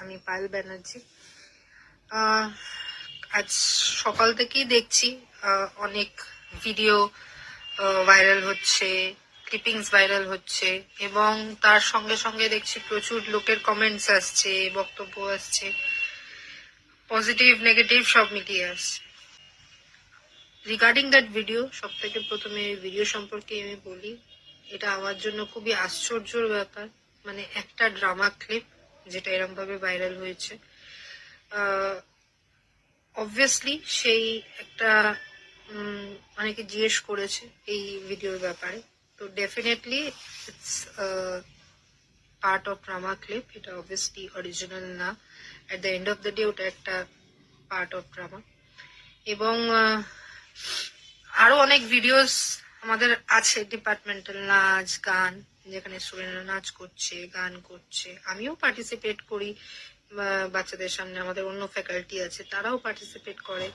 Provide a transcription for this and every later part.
আমি পায়েল ব্যানার্জি। আজ সকাল থেকেই দেখছি অনেক ভিডিও ভাইরাল হচ্ছে, ক্লিপিংস ভাইরাল হচ্ছে এবং তার সঙ্গে সঙ্গে দেখছি প্রচুর লোকের কমেন্টস আসছে, বক্তব্য আসছে। পজিটিভ নেগেটিভ সব মিলিয়ে আসছে। রিগার্ডিং দ্যাট ভিডিও সব থেকে প্রথমে ভিডিও সম্পর্কে আমি বলি, এটা আমার জন্য খুবই আশ্চর্যর ব্যাপার। মানে একটা ড্রামা ক্লিপ যেটা এরম ভাবে ভাইরাল হয়েছে অবভিয়াসলি সেই একটা অনেকে জিজ্ঞেস করেছে এই ভিডিওর ব্যাপারে। তো definitely it's part of drama clip এটা অবভিয়াসলি অরিজিনাল না। At the end of the day ওটা একটা পার্ট অফ ড্রামা এবং আহ, আরও অনেক ভিডিওস আমাদের আছে ডিপার্টমেন্টাল নাচ, গান, যেখানে স্টুডেন্টরা নাচ করছে, গান করছে। আমিও পার্টিসিপেট করি বাচ্চাদের সামনে আমাদের অন্য ফ্যাকাল্টি আছে, তারাও পার্টিসিপেট করে।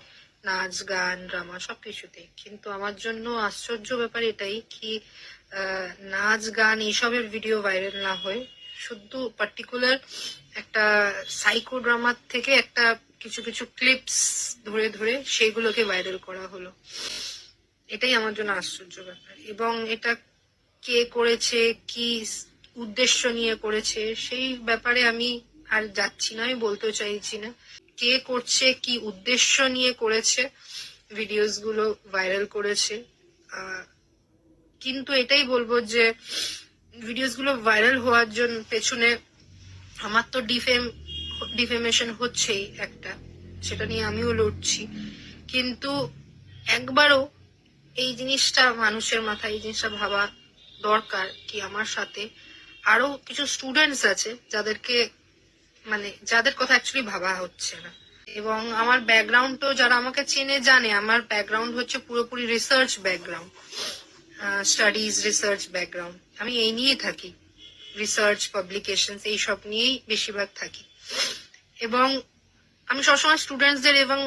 নাচ, গান ড্রামা সবকিছুতেই কিন্তু আমার জন্য আশ্চর্য ব্যাপার এটাই কি নাচ, গান এইসবের ভিডিও ভাইরাল না হয়ে শুধু পার্টিকুলার একটা সাইকো ড্রামার থেকে একটা কিছু কিছু ক্লিপস ধরে ধরে সেইগুলোকে ভাইরাল করা হলো। এটাই আমার জন্য আশ্চর্য ব্যাপার। এবং এটা কে করেছে, কি উদ্দেশ্য নিয়ে করেছে, সেই ব্যাপারে আমি আর যাচ্ছি না, আমি বলতেও চাইছি না। কে করছে, কি উদ্দেশ্য নিয়ে করেছে ভিডিওসগুলো ভাইরাল করেছে। কিন্তু এটাই বলব যে ভিডিওসগুলো ভাইরাল হওয়ার জন্য পেছনে আমার তো ডিফেম, ডিফেমেশন হচ্ছেই একটা। সেটা নিয়ে আমিও লড়ছি। কিন্তু একবারও এই জিনিসটা মানুষের মাথায়, এই জিনিসটা ভাবা দরকার কি আমার সাথে। আরও কিছু স্টুডেন্টস আছে যাদেরকে মানে যাদের কথা অ্যাকচুয়ালি ভাবা হচ্ছে না। এবং আমার ব্যাকগ্রাউন্ড তো যারা আমাকে চেনে, জানে, আমার ব্যাকগ্রাউন্ড হচ্ছে পুরোপুরি research background studies research background আমি এই নিয়েই থাকি রিসার্চ পাবলিকেশন এইসব নিয়েই বেশিরভাগ থাকি। এবং আমি সবসময় স্টুডেন্টসদের এবং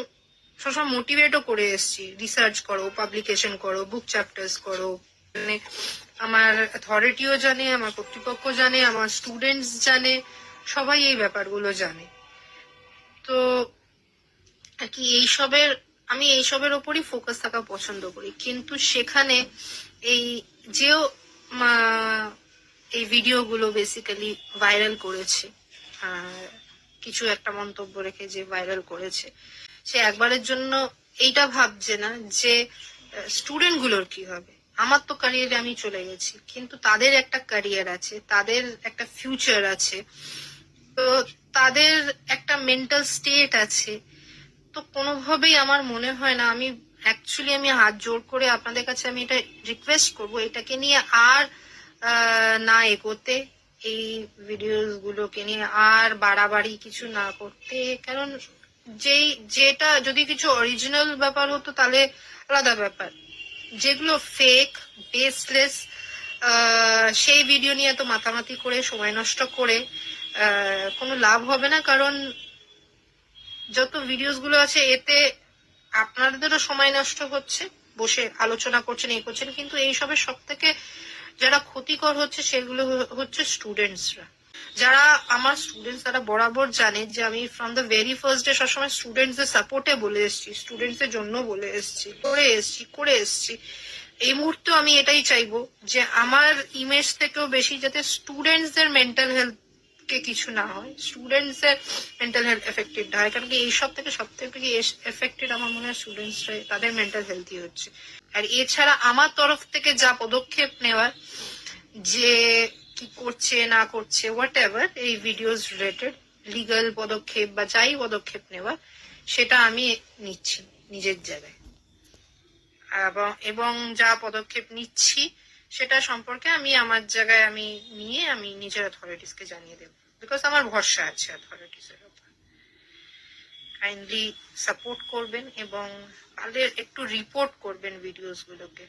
সবসময় মোটিভেটও করে এসেছি। রিসার্চ করো পাবলিকেশন করো বুক চ্যাপ্টার্স করো। মানে আমার অথরিটিও জানে, আমার কর্তৃপক্ষ জানে, আমার স্টুডেন্টস জানে, সবাই এই ব্যাপারগুলো জানে। তো আর কি এইসবের আমি এইসবের ওপরই ফোকাস থাকা পছন্দ করি। কিন্তু সেখানে এই যেও এই ভিডিওগুলো বেসিক্যালি ভাইরাল করেছে কিছু একটা মন্তব্য রেখে যে ভাইরাল করেছে সে একবারের জন্য এইটা ভাবছে না যে স্টুডেন্টগুলোর কি হবে? আমার তো ক্যারিয়ারে আমি চলে গেছি, কিন্তু তাদের একটা ক্যারিয়ার আছে, তাদের একটা ফিউচার আছে। তো তাদের একটা মেন্টাল স্টেট আছে। তো কোনোভাবেই আমার মনে হয় না, আমি অ্যাকচুয়ালি আমি হাত জোর করে আপনাদের কাছে আমি এটা রিকোয়েস্ট করব, এটাকে নিয়ে আর না এগোতে, এই ভিডিওস গুলোকে নিয়ে আর বাড়াবাড়ি কিছু না করতে। কারণ যেই, যেটা যদি কিছু অরিজিনাল ব্যাপার হতো তাহলে আলাদা ব্যাপার। যেগুলো ফেক বেসলেস সেই ভিডিও নিয়ে তো মাতামাতি করে, সময় নষ্ট করে কোনো লাভ হবে না, কারণ যত ভিডিওসগুলো আছে, এতে আপনাদেরও সময় নষ্ট হচ্ছে, বসে আলোচনা করছেন, এই করছেন, কিন্তু এইসবের সব থেকে যারা ক্ষতিকর হচ্ছে, সেগুলো হচ্ছে স্টুডেন্টসরা যারা আমার স্টুডেন্টস তারা বরাবর জানে যে আমি from the very first day সবসময় স্টুডেন্টসদের সাপোর্টে বলে এসেছি স্টুডেন্টসদের জন্য বলে এসেছি, করে এসেছি করে এসেছি। এই মুহূর্তে আমি এটাই চাইব যে আমার ইমেজ থেকেও বেশি যাতে স্টুডেন্টসদের মেন্টাল হেলথ কে কিছু না হয় স্টুডেন্টস এর মেন্টাল হেলথ এফেক্টেড না হয়। কারণ কি এইসব থেকে সব থেকে এফেক্টেড আমার মনে হয় স্টুডেন্টস তাদের মেন্টাল হেলথই হচ্ছে। আর এছাড়া আমার তরফ থেকে যা পদক্ষেপ নেওয়ার যে কি করছে, না করছে হোয়াট এভার এই ভিডিওস রিলেটেড লিগাল পদক্ষেপ বা যাই পদক্ষেপ নেওয়া, সেটা আমি নিচ্ছি নিজের জায়গায়। এবং যা পদক্ষেপ নিচ্ছি, সেটা সম্পর্কে আমি আমার জায়গায় আমি নিয়ে আমি নিজের অথরিটিসকে জানিয়ে দেবো। বিকজ আমার ভরসা আছে অথরিটিসের উপর কাইন্ডলি সাপোর্ট করবেন এবং পারলে একটু রিপোর্ট করবেন ভিডিওস গুলোকে।